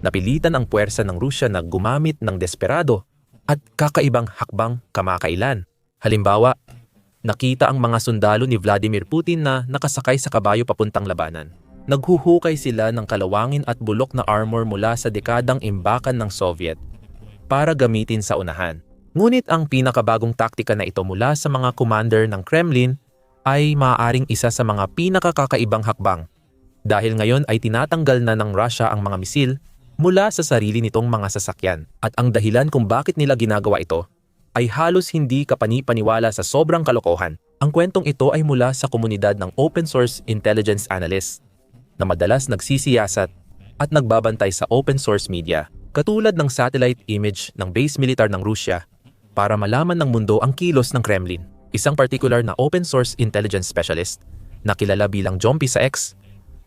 napilitan ang puwersa ng Rusya na gumamit ng desperado at kakaibang hakbang kamakailan. Halimbawa, nakita ang mga sundalo ni Vladimir Putin na nakasakay sa kabayo papuntang labanan. Naghuhukay sila ng kalawangin at bulok na armor mula sa dekadang imbakan ng Soviet para gamitin sa unahan. Ngunit ang pinakabagong taktika na ito mula sa mga commander ng Kremlin ay maaaring isa sa mga pinakakakaibang hakbang dahil ngayon ay tinatanggal na ng Russia ang mga misil mula sa sarili nitong mga sasakyan. At ang dahilan kung bakit nila ginagawa ito ay halos hindi kapani-paniwala sa sobrang kalokohan. Ang kwentong ito ay mula sa komunidad ng open source intelligence analysts na madalas nagsisiyasat at nagbabantay sa open source media katulad ng satellite image ng base militar ng Rusya para malaman ng mundo ang kilos ng Kremlin. Isang particular na open source intelligence specialist na kilala bilang Jompy sa X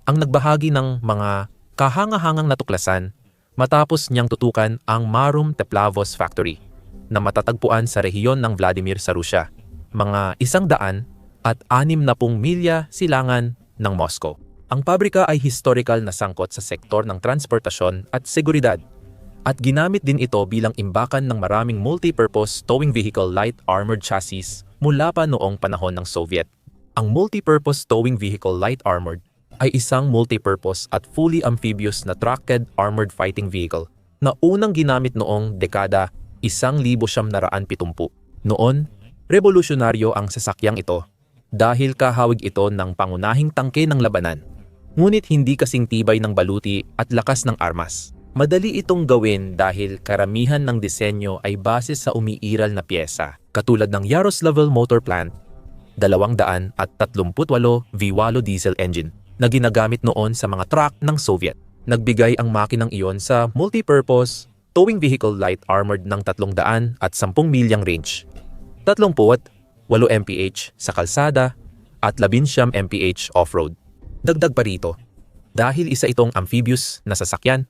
ang nagbahagi ng mga kahanga-hangang natuklasan matapos niyang tutukan ang Marum Teplavos Factory na matatagpuan sa rehiyon ng Vladimir sa Rusya, mga isang daan at anim na pung milya silangan ng Moscow. Ang pabrika ay historical na sangkot sa sektor ng transportasyon at seguridad at ginamit din ito bilang imbakan ng maraming multi-purpose towing vehicle light armored chassis mula pa noong panahon ng Soviet. Ang multi-purpose towing vehicle light armored ay isang multi-purpose at fully amphibious na tracked armored fighting vehicle na unang ginamit noong dekada 1970. Noon, revolusyonaryo ang sasakyang ito dahil kahawig ito ng pangunahing tangke ng labanan. Ngunit hindi kasing tibay ng baluti at lakas ng armas. Madali itong gawin dahil karamihan ng disenyo ay base sa umiiral na pyesa, katulad ng Yaroslavl Motor Plant, 238 V8 diesel engine na ginagamit noon sa mga truck ng Soviet. Nagbigay ang makinang iyon sa multi-purpose towing vehicle light armored ng 300 at 10 milyang range. 30 8 mph sa kalsada at 11 mph off-road. Dagdag pa rito, dahil isa itong amphibious na sasakyan,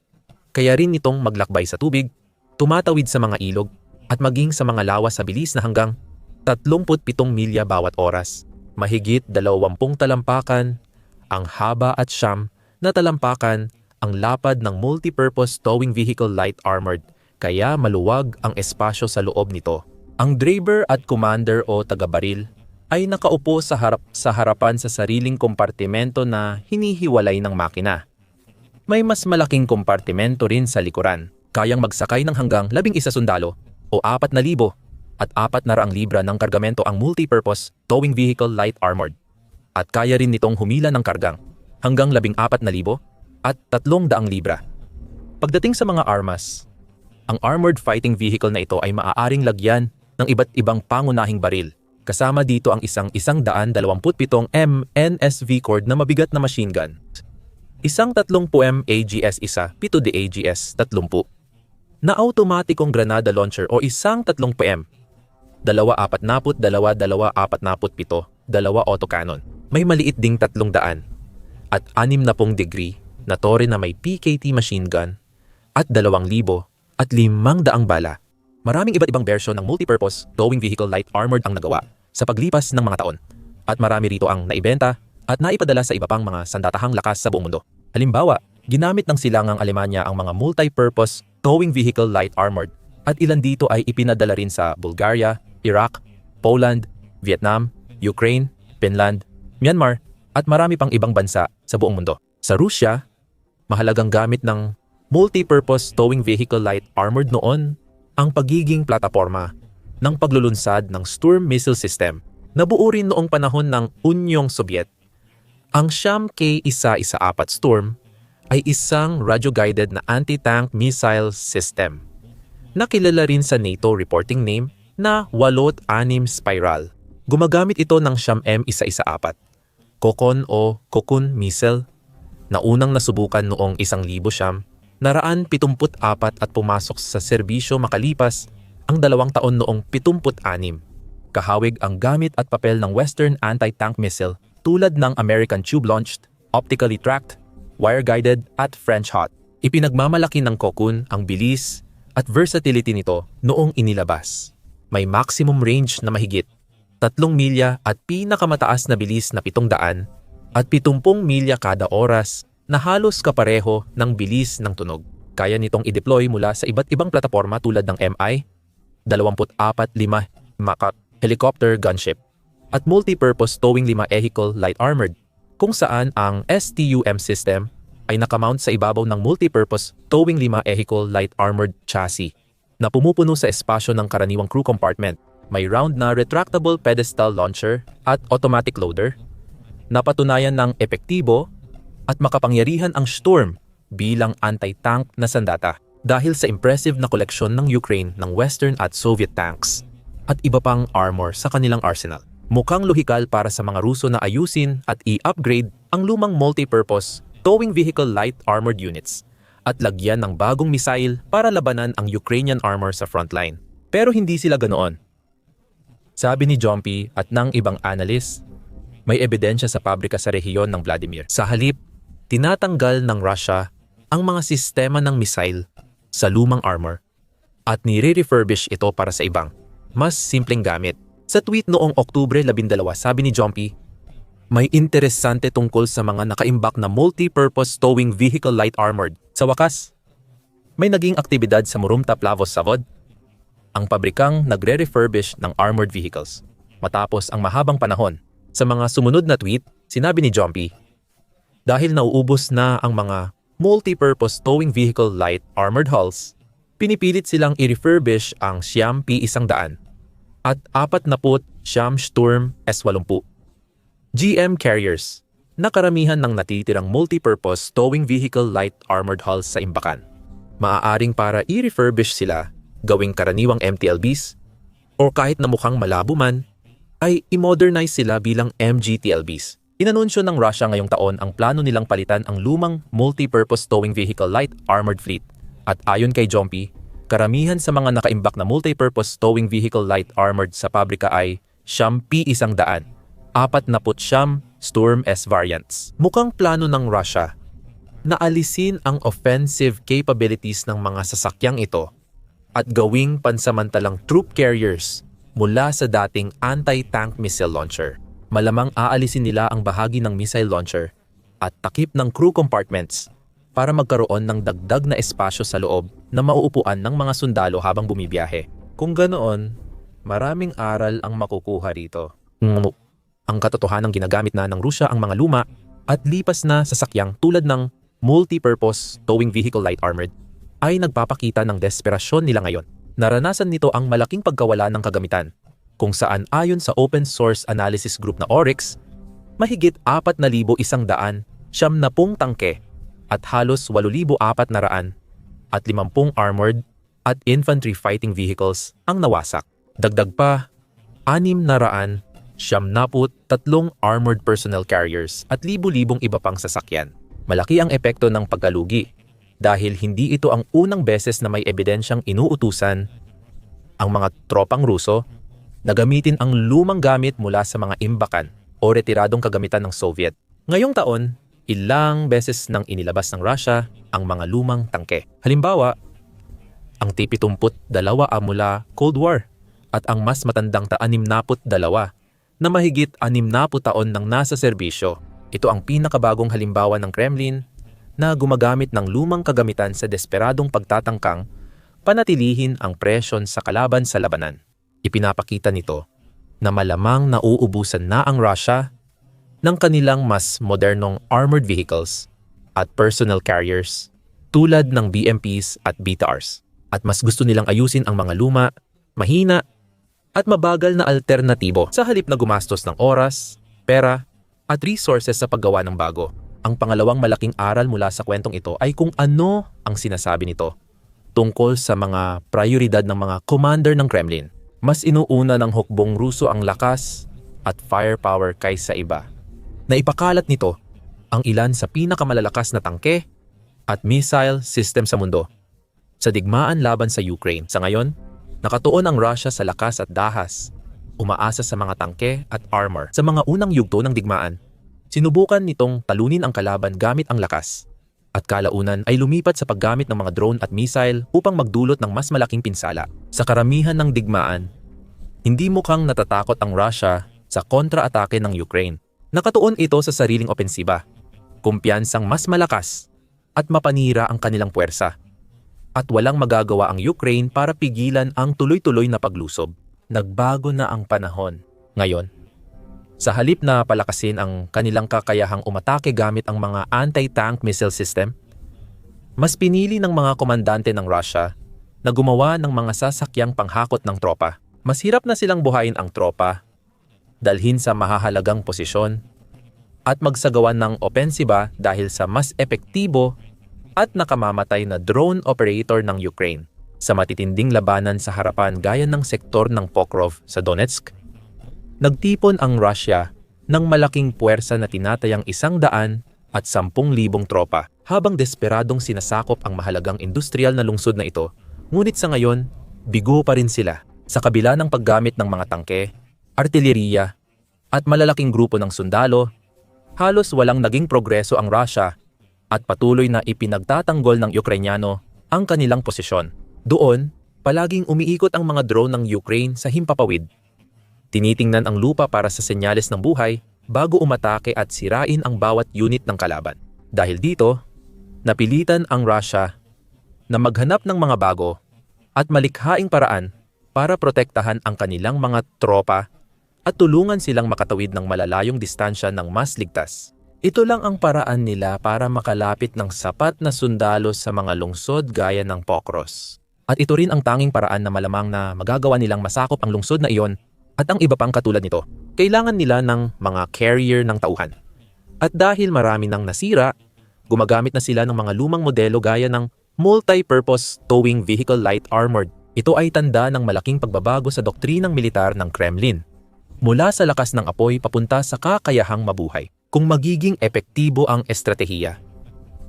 kaya rin itong maglakbay sa tubig, tumatawid sa mga ilog, at maging sa mga lawas sa bilis na hanggang 37 milya bawat oras. Mahigit 20 talampakan ang haba at siyam na talampakan ang lapad ng multipurpose towing vehicle light armored kaya maluwag ang espasyo sa loob nito. Ang driver at commander o tagabaril ay nakaupo sa harap sa harapan sa sariling kompartimento na hinihiwalay ng makina. May mas malaking kompartimento rin sa likuran, kayang magsakay ng hanggang labing isa sundalo o apat na libo at apat na raang libra ng kargamento ang multipurpose towing vehicle light armored at kaya rin nitong humila ng kargang hanggang 14,000 at 300 libra. Pagdating sa mga armas, ang armored fighting vehicle na ito ay maaaring lagyan ng iba't ibang pangunahing baril. Kasama dito ang isang 127 M NSV cord na mabigat na machine gun. Isang 30 M AGS isa, 7 de AGS 30. Na automatikong granada launcher o isang 30 PM. Dalawa apat naput, dalawa dalawa apat naput pito, dalawa autocannon may maliit ding 300 at 60 degree na tore na may PKT machine gun at 2,000 at 500 bala. Maraming iba't ibang version ng multipurpose towing vehicle light armored ang nagawa sa paglipas ng mga taon at marami rito ang naibenta at naipadala sa iba pang mga sandatahang lakas sa buong mundo. Halimbawa, ginamit ng silangang Alemanya ang mga multi-purpose towing vehicle light armored at ilan dito ay ipinadala rin sa Bulgaria, Iraq, Poland, Vietnam, Ukraine, Finland, Myanmar at marami pang ibang bansa sa buong mundo. Sa Rusya, mahalagang gamit ng multi-purpose towing vehicle light armored noon ang pagiging plataforma ng paglulunsad ng Sturm missile system na buo rin noong panahon ng Unyong Soviet. Ang Sham K-114 Storm ay isang radio-guided na anti-tank missile system na kilala rin sa NATO reporting name na Walot Anim Spiral. Gumagamit ito ng Sham M114 Kokon o Kokun missile na unang nasubukan noong 1,000 siyam, naraan 74 at pumasok sa serbisyo makalipas ang dalawang taon noong 76. Kahawig ang gamit at papel ng Western anti-tank missile tulad ng American tube-launched, optically tracked, wire-guided at French hot. Ipinagmamalaki ng Kokun ang bilis at versatility nito noong inilabas. May maximum range na mahigit 3 milya at pinakamataas na bilis na 700 at 70 milya kada oras na halos kapareho ng bilis ng tunog. Kaya nitong i-deploy mula sa iba't ibang plataforma tulad ng MI, 24-5 Maka helicopter gunship, at multi-purpose towing lima vehicle light armored, kung saan ang STUM system ay nakamount sa ibabaw ng multi-purpose towing lima vehicle light armored chassis na pumupuno sa espasyo ng karaniwang crew compartment. May round na retractable pedestal launcher at automatic loader. Napatunayan ng epektibo at makapangyarihan ang Storm bilang anti-tank na sandata dahil sa impressive na koleksyon ng Ukraine ng Western at Soviet tanks at iba pang armor sa kanilang arsenal. Mukhang lohikal para sa mga Ruso na ayusin at i-upgrade ang lumang multi-purpose towing vehicle light armored units at lagyan ng bagong missile para labanan ang Ukrainian armor sa frontline. Pero hindi sila ganoon. Sabi ni Jompy at ng ibang analyst, may ebidensya sa pabrika sa rehiyon ng Vladimir. Sa halip, tinatanggal ng Russia ang mga sistema ng missile sa lumang armor at nire-refurbish ito para sa ibang, mas simpleng gamit. Sa tweet noong Oktubre 12, sabi ni Jompy, may interesante tungkol sa mga nakaimbak na multi-purpose towing vehicle light armored. Sa wakas, may naging aktibidad sa Murumta Plavos Savod, ang pabrikang nagre-refurbish ng armored vehicles. Matapos ang mahabang panahon, sa mga sumunod na tweet, sinabi ni Jompy, dahil nauubos na ang mga multi-purpose towing vehicle light armored hulls, pinipilit silang i-refurbish ang Siam P-100 at 40 Siam Sturm S-80 GM carriers na karamihan ng natitirang multi-purpose towing vehicle light armored hulls sa imbakan. Maaaring para i-refurbish sila, gawing karaniwang MTLBs, o kahit na mukhang malabo man, ay i-modernize sila bilang MGTLBs. Inanunsyo ng Russia ngayong taon ang plano nilang palitan ang lumang multi-purpose towing vehicle light armored fleet. At ayon kay Jompy, karamihan sa mga nakaimbak na multi-purpose towing vehicle light armored sa pabrika ay Siyam P-100 apat na putsyam Storm S variants. Mukhang plano ng Russia na alisin ang offensive capabilities ng mga sasakyang ito at gawing pansamantalang troop carriers mula sa dating anti-tank missile launcher. Malamang aalisin nila ang bahagi ng missile launcher at takip ng crew compartments para magkaroon ng dagdag na espasyo sa loob na mauupuan ng mga sundalo habang bumibiyahe. Kung ganoon, maraming aral ang makukuha rito. Ang katotohanan ginagamit na ng Rusya ang mga luma at lipas na sasakyang tulad ng multi-purpose towing vehicle light armored ay nagpapakita ng desperasyon nila ngayon. Naranasan nito ang malaking pagkawala ng kagamitan kung saan ayon sa open source analysis group na Oryx, mahigit 4,100 siyam na pung tangke at halos 8,400 at 50 armored at infantry fighting vehicles ang nawasak. Dagdag pa, 600 siyamnaput tatlong armored personnel carriers at libu-libong iba pang sasakyan. Malaki ang epekto ng pagkalugi dahil hindi ito ang unang beses na may ebidensyang inuutusan ang mga tropang Ruso na gamitin ang lumang gamit mula sa mga imbakan o retiradong kagamitan ng Soviet. Ngayong taon, ilang beses nang inilabas ng Russia ang mga lumang tangke. Halimbawa, ang T-72 mula Cold War at ang mas matandang ta-62 na mahigit 60 taon nang nasa serbisyo. Ito ang pinakabagong halimbawa ng Kremlin na gumagamit ng lumang kagamitan sa desperadong pagtatangkang panatilihin ang presyon sa kalaban sa labanan. Ipinapakita nito na malamang nauubusan na ang Russia ng kanilang mas modernong armored vehicles at personnel carriers tulad ng BMPs at BTRs at mas gusto nilang ayusin ang mga luma, mahina at mabagal na alternatibo sa halip na gumastos ng oras, pera, at resources sa paggawa ng bago. Ang pangalawang malaking aral mula sa kwentong ito ay kung ano ang sinasabi nito tungkol sa mga prioridad ng mga commander ng Kremlin. Mas inuuna ng hukbong Ruso ang lakas at firepower kaysa iba. Naipakalat nito ang ilan sa pinakamalalakas na tangke at missile system sa mundo sa digmaan laban sa Ukraine. Sa ngayon, Nakatuon ang Russia sa lakas at dahas, umaasa sa mga tangke at armor. Sa mga unang yugto ng digmaan, sinubukan nitong talunin ang kalaban gamit ang lakas. At kalaunan ay lumipat sa paggamit ng mga drone at missile upang magdulot ng mas malaking pinsala. Sa karamihan ng digmaan, hindi mukhang natatakot ang Russia sa kontra-atake ng Ukraine. Nakatuon ito sa sariling opensiba, kumpiyansang mas malakas at mapanira ang kanilang puwersa. at walang magagawa ang Ukraine para pigilan ang tuloy-tuloy na paglusob. Nagbago na ang panahon. Ngayon, sa halip na palakasin ang kanilang kakayahang umatake gamit ang mga anti-tank missile system, mas pinili ng mga komandante ng Russia na gumawa ng mga sasakyang panghakot ng tropa. Mas hirap na silang buhayin ang tropa, dalhin sa mahahalagang posisyon, at magsagawa ng opensiba dahil sa mas epektibo at nakamamatay na drone operator ng Ukraine sa matitinding labanan sa harapan gaya ng sektor ng Pokrov sa Donetsk. Nagtipon ang Russia ng malaking puwersa na tinatayang isang daan at sampung libong tropa habang desperadong sinasakop ang mahalagang industrial na lungsod na ito. Ngunit sa ngayon, bigo pa rin sila sa kabila ng paggamit ng mga tangke, artilleriya, at malalaking grupo ng sundalo, halos walang naging progreso ang Russia at patuloy na ipinagtatanggol ng Ukrainyano ang kanilang posisyon. Doon, palaging umiikot ang mga drone ng Ukraine sa himpapawid. Tinitingnan ang lupa para sa senyales ng buhay bago umatake at sirain ang bawat unit ng kalaban. Dahil dito, napilitan ang Russia na maghanap ng mga bago at malikhaing paraan para protektahan ang kanilang mga tropa at tulungan silang makatawid ng malalayong distansya ng mas ligtas. Ito lang ang paraan nila para makalapit ng sapat na sundalo sa mga lungsod gaya ng Pokros. At ito rin ang tanging paraan na malamang na magagawa nilang masakop ang lungsod na iyon at ang iba pang katulad nito. Kailangan nila ng mga carrier ng tauhan. At dahil marami nang nasira, gumagamit na sila ng mga lumang modelo gaya ng Multi-Purpose Towing Vehicle Light Armored. Ito ay tanda ng malaking pagbabago sa doktrinang militar ng Kremlin mula sa lakas ng apoy papunta sa kakayahang mabuhay. Kung magiging epektibo ang estratehiya,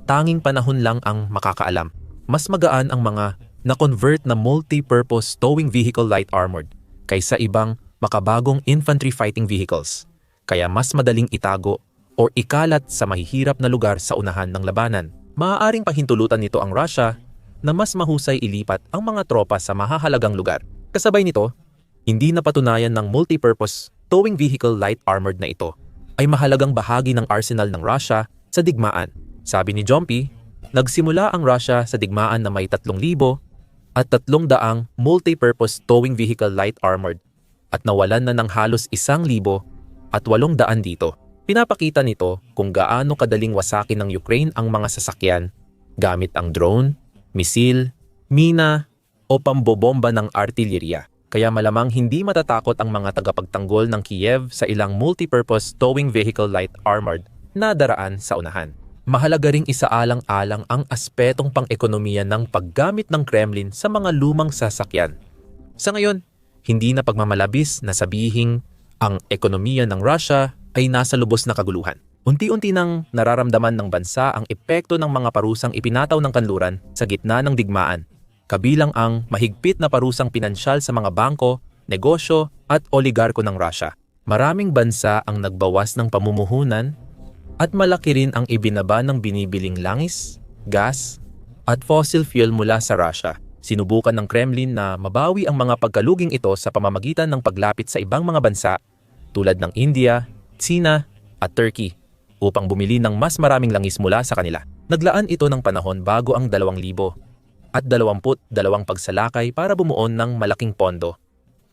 tanging panahon lang ang makakaalam. Mas magaan ang mga na-convert na multi-purpose towing vehicle light armored kaysa ibang makabagong infantry fighting vehicles. Kaya mas madaling itago o ikalat sa mahihirap na lugar sa unahan ng labanan. Maaaring pahintulutan nito ang Russia na mas mahusay ilipat ang mga tropa sa mahahalagang lugar. Kasabay nito, hindi napatunayan ng multi-purpose towing vehicle light armored na ito ay mahalagang bahagi ng arsenal ng Russia sa digmaan. Sabi ni Jompy, nagsimula ang Russia sa digmaan na may 3,000 at 300 multi-purpose towing vehicle light armored at nawalan na ng halos 1,000 at 800 dito. Pinapakita nito kung gaano kadaling wasakin ng Ukraine ang mga sasakyan gamit ang drone, misil, mina o pambobomba ng artillerya. Kaya malamang hindi matatakot ang mga tagapagtanggol ng Kiev sa ilang multipurpose towing vehicle light armored na daraan sa unahan. Mahalaga ring isaalang-alang ang aspetong pang-ekonomiya ng paggamit ng Kremlin sa mga lumang sasakyan. Sa ngayon, hindi na pagmamalabis na sabihing ang ekonomiya ng Russia ay nasa lubos na kaguluhan. Unti-unti nang nararamdaman ng bansa ang epekto ng mga parusang ipinataw ng kanluran sa gitna ng digmaan kabilang ang mahigpit na parusang pinansyal sa mga bangko, negosyo at oligarko ng Russia. Maraming bansa ang nagbawas ng pamumuhunan at malaki rin ang ibinaba ng binibiling langis, gas at fossil fuel mula sa Russia. Sinubukan ng Kremlin na mabawi ang mga pagkaluging ito sa pamamagitan ng paglapit sa ibang mga bansa tulad ng India, China at Turkey upang bumili ng mas maraming langis mula sa kanila. Naglaan ito ng panahon bago ang 2,000 at 22 pagsalakay para bumuon ng malaking pondo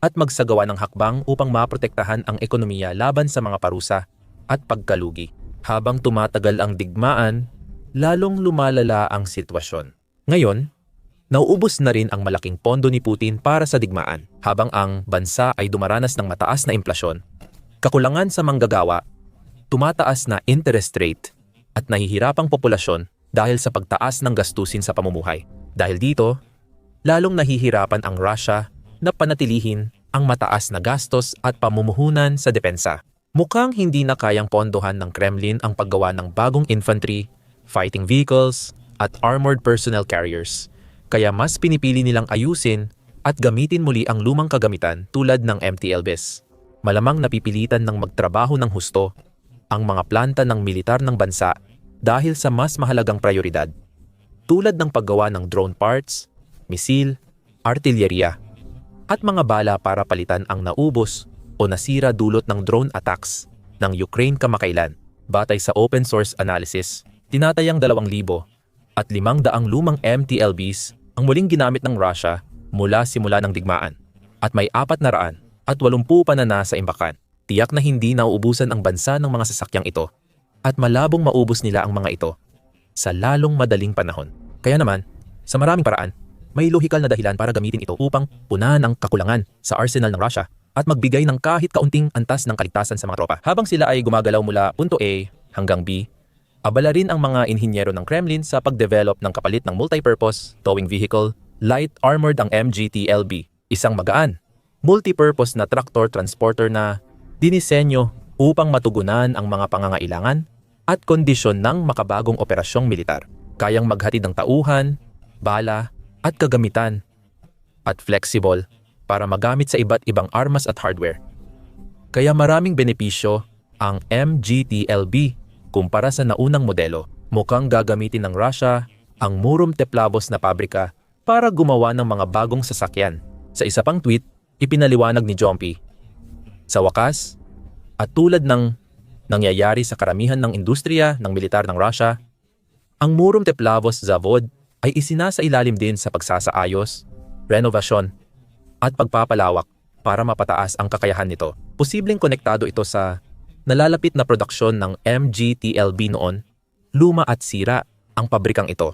at magsagawa ng hakbang upang maprotektahan ang ekonomiya laban sa mga parusa at pagkalugi. Habang tumatagal ang digmaan, lalong lumalala ang sitwasyon. Ngayon, nauubos na rin ang malaking pondo ni Putin para sa digmaan habang ang bansa ay dumaranas ng mataas na implasyon, kakulangan sa manggagawa, tumataas na interest rate at nahihirapang populasyon dahil sa pagtaas ng gastusin sa pamumuhay. Dahil dito, lalong nahihirapan ang Russia na panatilihin ang mataas na gastos at pamumuhunan sa depensa. Mukhang hindi na kayang pondohan ng Kremlin ang paggawa ng bagong infantry, fighting vehicles, at armored personnel carriers. Kaya mas pinipili nilang ayusin at gamitin muli ang lumang kagamitan tulad ng MTLBs. Malamang napipilitan ng magtrabaho ng husto ang mga planta ng militar ng bansa dahil sa mas mahalagang prioridad tulad ng paggawa ng drone parts, misil, artillerya, at mga bala para palitan ang naubos o nasira dulot ng drone attacks ng Ukraine kamakailan. Batay sa open source analysis, tinatayang 2,000 at 500 lumang MTLBs ang muling ginamit ng Russia mula simula ng digmaan at may apat na raan at walumpu pa na nasa imbakan. Tiyak na hindi nauubusan ang bansa ng mga sasakyang ito at malabong maubos nila ang mga ito sa lalong madaling panahon. Kaya naman, sa maraming paraan, may lohikal na dahilan para gamitin ito upang punan ang kakulangan sa arsenal ng Russia at magbigay ng kahit kaunting antas ng kaligtasan sa mga tropa. Habang sila ay gumagalaw mula punto A hanggang B, abala rin ang mga inhinyero ng Kremlin sa pagdevelop ng kapalit ng multipurpose towing vehicle, light armored ang MGTLB, isang magaan, multipurpose na tractor transporter na dinisenyo upang matugunan ang mga pangangailangan at kondisyon ng makabagong operasyong militar. Kayang maghatid ng tauhan, bala at kagamitan at flexible para magamit sa iba't ibang armas at hardware. Kaya maraming benepisyo ang MGTLB kumpara sa naunang modelo. Mukhang gagamitin ng Russia ang Murom Teplavos na pabrika para gumawa ng mga bagong sasakyan. Sa isa pang tweet, ipinaliwanag ni Jompy. Sa wakas, at tulad ng nangyayari sa karamihan ng industriya ng militar ng Russia, ang Murom Teplavos Zavod ay isinasa ilalim din sa pagsasaayos, renovasyon, at pagpapalawak para mapataas ang kakayahan nito. Posibleng konektado ito sa nalalapit na produksyon ng MGTLB noon, luma at sira ang pabrikang ito.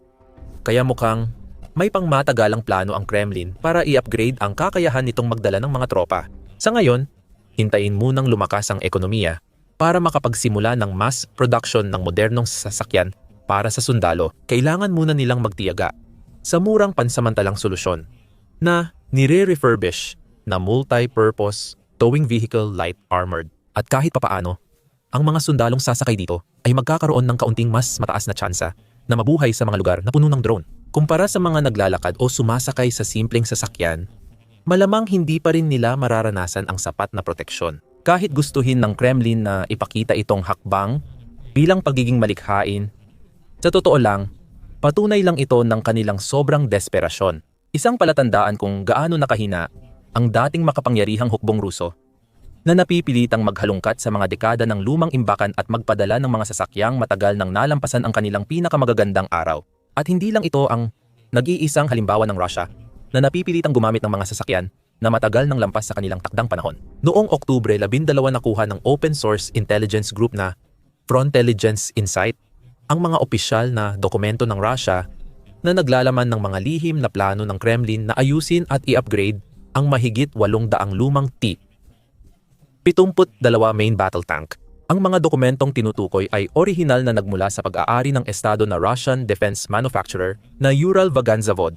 Kaya mukhang may pangmatagalang plano ang Kremlin para i-upgrade ang kakayahan nitong magdala ng mga tropa. Sa ngayon, hintayin munang lumakas ang ekonomiya para makapagsimula ng mass production ng modernong sasakyan para sa sundalo. Kailangan muna nilang magtiyaga sa murang pansamantalang solusyon na nire-refurbish na multi-purpose towing vehicle light armored. At kahit papaano, ang mga sundalong sasakay dito ay magkakaroon ng kaunting mas mataas na tsansa na mabuhay sa mga lugar na puno ng drone. Kumpara sa mga naglalakad o sumasakay sa simpleng sasakyan, malamang hindi pa rin nila mararanasan ang sapat na proteksyon. Kahit gustuhin ng Kremlin na ipakita itong hakbang bilang pagiging malikhain, sa totoo lang, patunay lang ito ng kanilang sobrang desperasyon. Isang palatandaan kung gaano nakahina ang dating makapangyarihang hukbong Ruso na napipilitang maghalungkat sa mga dekada ng lumang imbakan at magpadala ng mga sasakyang matagal nang nalampasan ang kanilang pinakamagagandang araw. At hindi lang ito ang nag-iisang halimbawa ng Russia na napipilitang gumamit ng mga sasakyan na matagal nang lampas sa kanilang takdang panahon. Noong Oktubre, labindalawa nakuha ng open source intelligence group na Frontelligence Insight ang mga opisyal na dokumento ng Russia na naglalaman ng mga lihim na plano ng Kremlin na ayusin at i-upgrade ang mahigit 800 lumang T 72 main battle tank. Ang mga dokumentong tinutukoy ay orihinal na nagmula sa pag-aari ng estado na Russian defense manufacturer na Ural Vaganzavod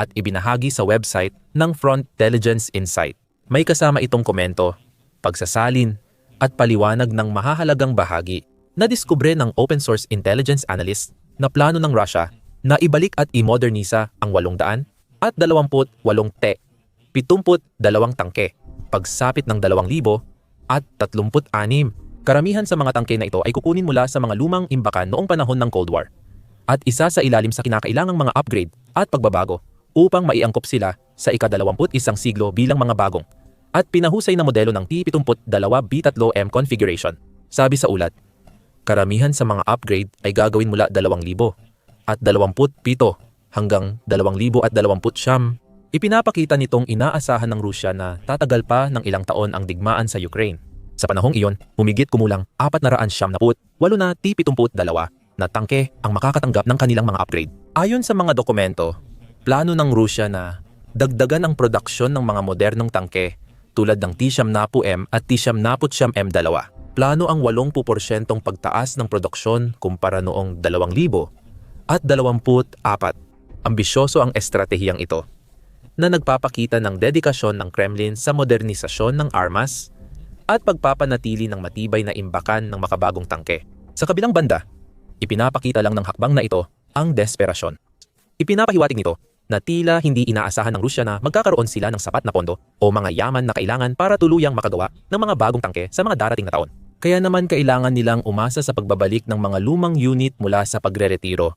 at ibinahagi sa website ng Front Intelligence Insight. May kasama itong komento, pagsasalin, at paliwanag ng mahahalagang bahagi na diskubre ng open source intelligence analyst na plano ng Russia na ibalik at imodernisa ang 800 at 28 T, 72 tangke, pagsapit ng 2,000 at 36. Karamihan sa mga tangke na ito ay kukunin mula sa mga lumang imbakan noong panahon ng Cold War at isa sa ilalim sa kinakailangang mga upgrade at pagbabago upang maiangkop sila sa ika-21 siglo bilang mga bagong at pinahusay na modelo ng T-72B3M configuration. Sabi sa ulat, karamihan sa mga upgrade ay gagawin mula 2,000 at 27 hanggang 2020 siyam Ipinapakita nitong inaasahan ng Rusya na tatagal pa ng ilang taon ang digmaan sa Ukraine. Sa panahong iyon, humigit kumulang 478 na T-72 na tangke ang makakatanggap ng kanilang mga upgrade. Ayon sa mga dokumento, plano ng Rusya na dagdagan ang produksyon ng mga modernong tangke tulad ng T-70M at T-70M2. Plano ang 80% pagtaas ng produksyon kumpara noong 2000 at 24. Ambisyoso ang estratehiyang ito na nagpapakita ng dedikasyon ng Kremlin sa modernisasyon ng armas at pagpapanatili ng matibay na imbakan ng makabagong tangke. Sa kabilang banda, ipinapakita lang ng hakbang na ito ang desperasyon. Ipinapahiwatig nito na tila hindi inaasahan ng Rusya na magkakaroon sila ng sapat na pondo o mga yaman na kailangan para tuluyang makagawa ng mga bagong tangke sa mga darating na taon. Kaya naman kailangan nilang umasa sa pagbabalik ng mga lumang unit mula sa pagre-retiro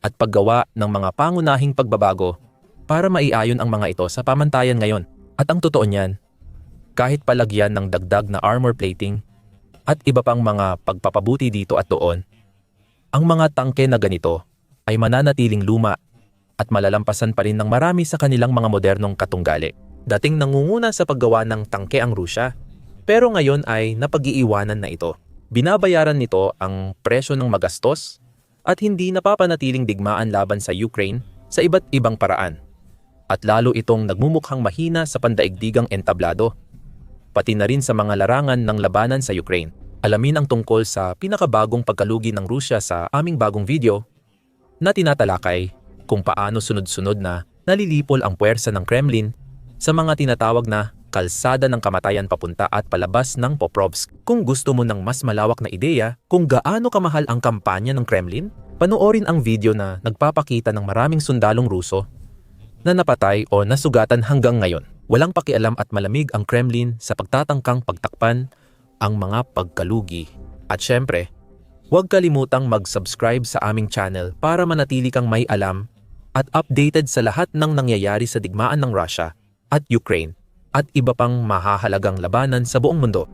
at paggawa ng mga pangunahing pagbabago para maiayon ang mga ito sa pamantayan ngayon. At ang totoo niyan, kahit palagyan ng dagdag na armor plating at iba pang mga pagpapabuti dito at doon, ang mga tangke na ganito ay mananatiling luma at malalampasan pa rin ng marami sa kanilang mga modernong katunggali. Dating nangunguna sa paggawa ng tangke ang Rusya, pero ngayon ay napag-iiwanan na ito. Binabayaran nito ang presyo ng magastos at hindi napapanatiling digmaan laban sa Ukraine sa iba't ibang paraan. At lalo itong nagmumukhang mahina sa pandaigdigang entablado, pati na rin sa mga larangan ng labanan sa Ukraine. Alamin ang tungkol sa pinakabagong pagkalugi ng Rusya sa aming bagong video na tinatalakay kung paano sunod-sunod na nalilipol ang puwersa ng Kremlin sa mga tinatawag na kalsada ng kamatayan papunta at palabas ng Poprovsk. Kung gusto mo ng mas malawak na ideya kung gaano kamahal ang kampanya ng Kremlin, panoorin ang video na nagpapakita ng maraming sundalong Ruso na napatay o nasugatan hanggang ngayon. Walang pakialam at malamig ang Kremlin sa pagtatangkang pagtakpan ang mga pagkalugi. At syempre, huwag kalimutang mag-subscribe sa aming channel para manatili kang may alam at updated sa lahat ng nangyayari sa digmaan ng Russia at Ukraine at iba pang mahahalagang labanan sa buong mundo.